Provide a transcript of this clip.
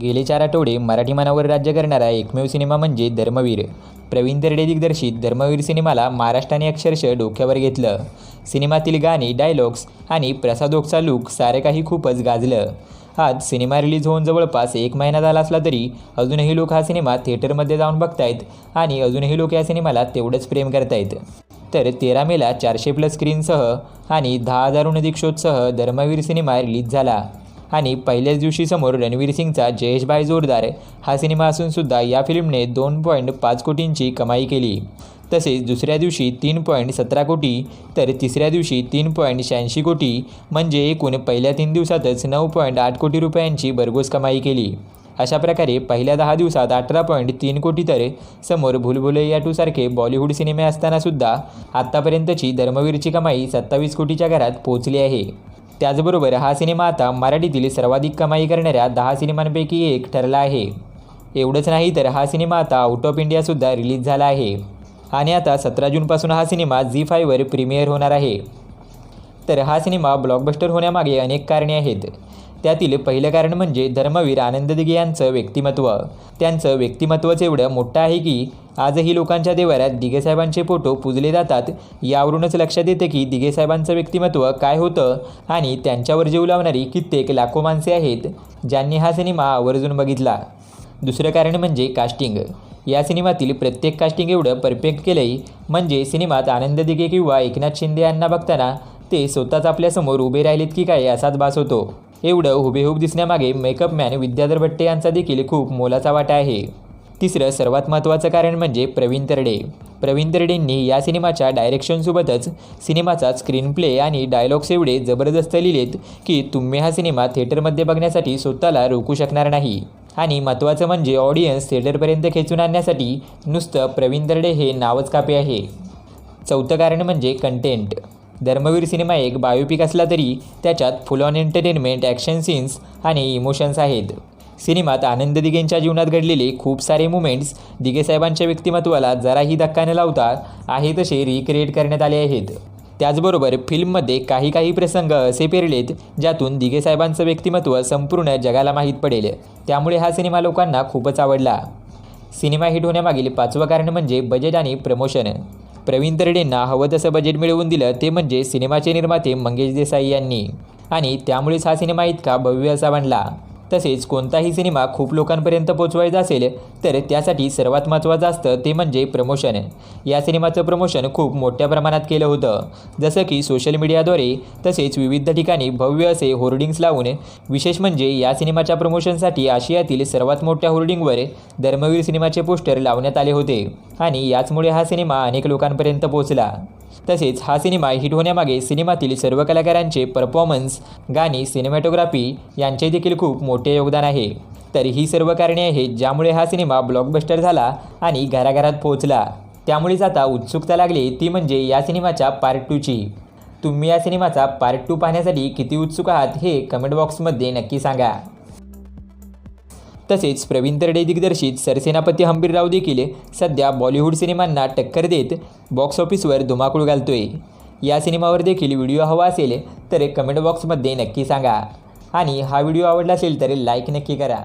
गेले चार आठवडे मराठी मनावर राज्य करणारा एकमेव सिनेमा म्हणजे धर्मवीर. प्रवीण दर्डे दिग्दर्शित धर्मवीर सिनेमाला महाराष्ट्राने अक्षरशः डोक्यावर घेतलं. सिनेमातील गाणी डायलॉग्स आणि प्रसादोकचा लुक लूक सारे काही खूपच गाजलं. आज सिनेमा रिलीज होऊन जवळपास एक महिना झाला असला तरी अजूनही लोक हा सिनेमा थिएटरमध्ये जाऊन बघतायत आणि अजूनही लोक या सिनेमाला तेवढंच प्रेम करतायत. तर तेरा मेला चारशे प्लस स्क्रीनसह आणि दहा हजारहून अधिक शोधसह धर्मवीर सिनेमा रिलीज झाला. आणि पहिल्याच दिवशी समोर रणवीर सिंगचा जयेश भाई जोरदार हा सिनेमा असूनसुद्धा या फिल्मने दोन पॉईंट पाच कोटींची कमाई केली. तसेच दुसऱ्या दिवशी तीन पॉईंट सतरा कोटी तर तिसऱ्या दिवशी तीन पॉईंट शहाऐंशी कोटी म्हणजे एकूण पहिल्या तीन दिवसातच नऊ पॉईंट आठ कोटी रुपयांची भरघोस कमाई केली. अशा प्रकारे पहिल्या दहा दिवसात अठरा पॉईंट तीन कोटी तर समोर भुलभुलैया टूसारखे बॉलिवूड सिनेमे असतानासुद्धा आत्तापर्यंतची धर्मवीरची कमाई सत्तावीस कोटीच्या घरात पोहोचली आहे. त्याचबरोबर हा सिनेमा आता मराठीतील सर्वाधिक कमाई करणाऱ्या दहा सिनेमांपैकी एक ठरला आहे. एवढंच नाही तर हा सिनेमा आता आउट ऑफ इंडियासुद्धा रिलीज झाला आहे. आणि आता सतरा जूनपासून हा सिनेमा झी फायवर प्रीमियर होणार आहे. तर हा सिनेमा ब्लॉकबस्टर होण्यामागे अनेक कारणे आहेत. त्यातील पहिलं कारण म्हणजे धर्मवीर आनंद दिघे यांचं व्यक्तिमत्व. त्यांचं व्यक्तिमत्वच एवढं मोठं आहे की आजही लोकांच्या देवाऱ्यात दिघेसाहेबांचे फोटो पूजले जातात. यावरूनच लक्षात येते की दिघेसाहेबांचं व्यक्तिमत्व काय होतं आणि त्यांच्यावर जीव लावणारी कित्येक लाखो माणसे आहेत ज्यांनी हा सिनेमा आवर्जून बघितला. दुसरं कारण म्हणजे कास्टिंग या सिनेमातील प्रत्येक कास्टिंग एवढं परफेक्ट केलंय. म्हणजे सिनेमात आनंद दिघे किंवा एकनाथ शिंदे यांना बघताना ते स्वतःच आपल्यासमोर उभे राहिलेत की काय असाच भास होतो. एवढं हुबेहूब दिसण्यामागे मेकअप मॅन विद्याधर भट्टे यांचा देखील खूप मोलाचा वाटा आहे. तिसरं सर्वात महत्त्वाचं कारण म्हणजे प्रवीण तरडे. प्रवीण तरडेंनी या सिनेमाच्या डायरेक्शनसोबतच सिनेमाचा स्क्रीन प्ले आणि डायलॉग्स एवढे जबरदस्त लिहिलेत की तुम्ही हा सिनेमा थिएटरमध्ये बघण्यासाठी स्वतःला रोखू शकणार नाही. आणि महत्त्वाचं म्हणजे ऑडियन्स थिएटरपर्यंत खेचून आणण्यासाठी नुसतं प्रवीण तरडे हे नावच कापे आहे. चौथं कारण म्हणजे कंटेंट. धर्मवीर सिनेमा एक बायोपिक असला तरी त्याच्यात full on entertainment action scenes आणि इमोशन्स आहेत. सिनेमात आनंद दिघेंच्या जीवनात घडलेले खूप सारे मुमेंट्स दिघेसाहेबांच्या व्यक्तिमत्वाला जराही धक्का न लावता आहे तसे रिक्रिएट करण्यात आले आहेत. त्याचबरोबर फिल्ममध्ये काही काही प्रसंग असे पेरलेत ज्यातून दिघेसाहेबांचं व्यक्तिमत्व संपूर्ण जगाला माहीत पडेल. त्यामुळे हा सिनेमा लोकांना खूपच आवडला. सिनेमा हिट होण्यामागील पाचवं कारण म्हणजे बजेट आणि प्रमोशन प्रवीण तरडेंना हवं तसं बजेट मिळवून दिलं ते म्हणजे सिनेमाचे निर्माते मंगेश देसाई यांनी. आणि त्यामुळेच हा सिनेमा इतका भव्य असा बनला. तसेच कोणताही सिनेमा खूप लोकांपर्यंत पोचवायचा असेल तर त्यासाठी सर्वात महत्त्वाचं असतं ते म्हणजे प्रमोशन या सिनेमाचं प्रमोशन खूप मोठ्या प्रमाणात केलं होतं. जसं की सोशल मीडियाद्वारे तसेच विविध ठिकाणी भव्य असे होर्डिंग्स लावून विशेष म्हणजे या सिनेमाच्या प्रमोशनसाठी आशियातील सर्वात मोठ्या होर्डिंगवर धर्मवीर सिनेमाचे पोस्टर लावण्यात आले होते. आणि याचमुळे हा सिनेमा अनेक लोकांपर्यंत पोहोचला. तसेच हा सिनेमा हिट होण्यामागे सिनेमातील सर्व कलाकारांचे परफॉर्मन्स गाणी सिनेमॅटोग्राफी यांचे देखील खूप मोठे योगदान आहे. तर ही सर्व कारणे आहेत ज्यामुळे हा सिनेमा ब्लॉकबस्टर झाला आणि घराघरात पोहोचला. त्यामुळेच आता उत्सुकता लागली ती म्हणजे या सिनेमाच्या पार्ट टूची तुम्ही या सिनेमाचा पार्ट टू पाहण्यासाठी किती उत्सुक आहात हे कमेंट बॉक्समध्ये नक्की सांगा. तसेच प्रवीण तरडे दिग्दर्शित सरसेनापती हंबीरराव देखील सध्या बॉलिवूड सिनेमांना टक्कर देत बॉक्स ऑफिसवर धुमाकूळ घालतोय. या सिनेमावर देखील व्हिडिओ हवा असेल तर कमेंट बॉक्समध्ये नक्की सांगा. आणि हा व्हिडिओ आवडला असेल तर लाईक नक्की करा.